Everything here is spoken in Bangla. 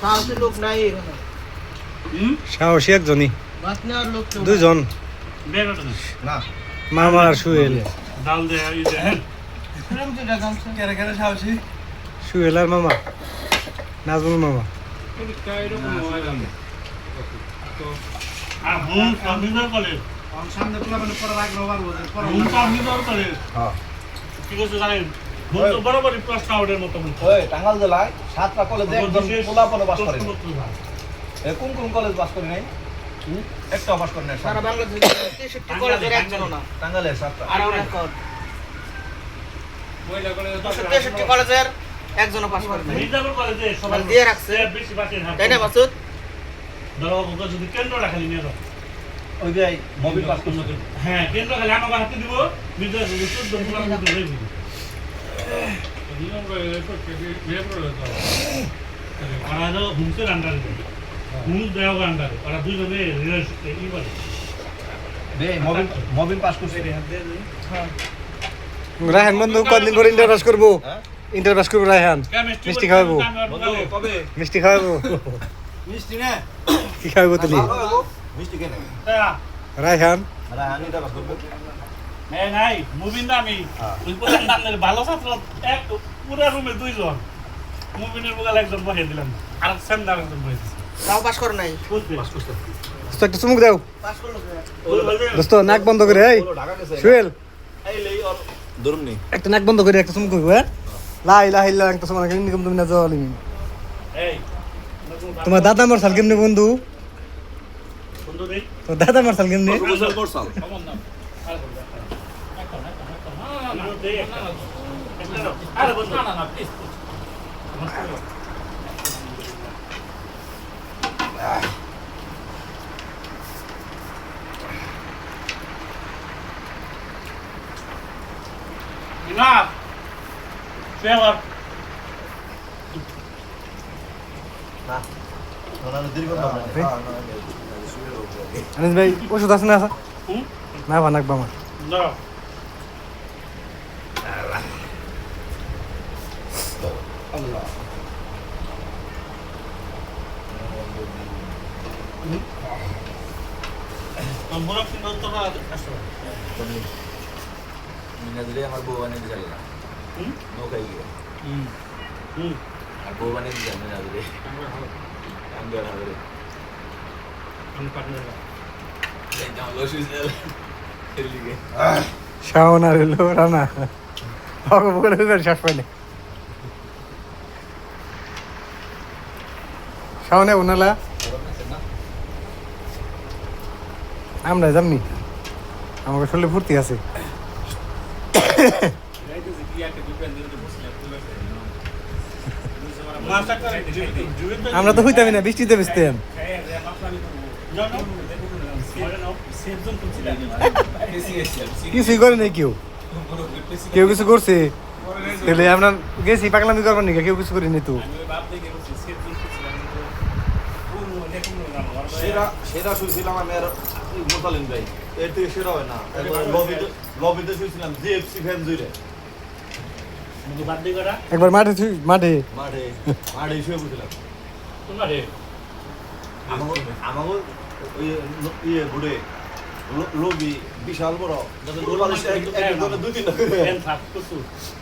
সাহসী লোক নাই এখানে। হুম? সাহসী একজনই। ভাত নেওয়ার লোক। দুইজন। না। মামা আর সুহেল। ডাল দে এই দেখাচ্ছে? কেন কেন সাহসী? সুহেল আর মামা। নাজমুল মামা। আর মানে হ্যাঁ বরাবরই প্রশ্ন আউটের মতো ওই টাঙ্গাল জেলায় সাতটা কলেজে একজন পোলাপনে বাস করে কোন কোন কলেজ বাস করে নাই একটা বাস করে নাই সারা বাংলাদেশে কলেজের একজনও না। টাঙ্গালে সাতটা। আর রেকর্ড তেষট্টি কলেজের একজনও পাস করে নাই কলেজে দিয়ে রাখছে। বেশি বাসে তাই না মাসুদ ধরো যদি কেন্দ্রটা খালি নিয়ে যাও। ওই যে মোবিল পাস করছে। হ্যাঁ কেন্দ্র খালি আমাকে হাতে দিব। চোদ্দ ওরা হলো হুমসের আন্ডারে হুম দেওয়ার আন্ডারে ওরা রিলেশন ই করে রায়হান বন্ধু কদিন পর ইন্টার করব? ইন্টার করব রায়হান। মিষ্টি খাওয়াবো। মিষ্টি খাওয়াবো। মিষ্টি না কি খাওয়াবো তুমি রায়হান। রাহানিটা পাস করবে হ্যাঁ নাই মুভিন আমি হ্যাঁ। ওই প্রধান নামের ভালো ছাত্র এক পুরো রুমে দুইজন মুভিনের বগাল একজন বসে দিলাম আর সেন্দার একজন বসে তাও পাস করে নাই পাস করছে দোস্ত একটা চুমুক দাও? দোস্ত নাক বন্ধ করে এই একটা নাক বন্ধ করে একটা চুমুক করব হ্যাঁ লাই লাই লাই একটা সময় কেমনি তুমি না এই তোমার দাদা মারসাল কেমনি বন্ধু দাদা প্রপোজাল করছাল কেমন নাম আর বলবে একটা না দীর্ঘ না আনিস ভাই ওষুধ আছে না? না বা নাক না আল্লাহ আমরা না মিনা বউ বানিয়ে দিতে না নৌকায় গিয়ে আর বউ বানিয়ে দিতে মিনা দিলে আমরা ভালো আমি আর হবে আমি পাঠিয়ে শাওনে উনালা। আমরা জামনি আমাকে শরীরে ফুর্তি আছে। আমরা তো হইতামি না, বৃষ্টিতে ছিল কিছুই করে নাই কেউ। কেউ কিছু করছে। তাহলে আমরা গেছি, পাগলামি করবার নাকি? কেউ কিছু করিনি তো। সেরা সেরা শুনছিলাম আমি আর মোতালিন ভাই এর থেকে সেরা হয় না একবার লবিতে লবিতে শুনছিলাম জিএফসি ফ্যান জুড়ে একবার মাঠে মাঠে মাঠে মাঠে শুয়ে পড়ছিলাম আমাকে ইয়ে ঘুরে লবি বিশাল বড় দুই তিনটা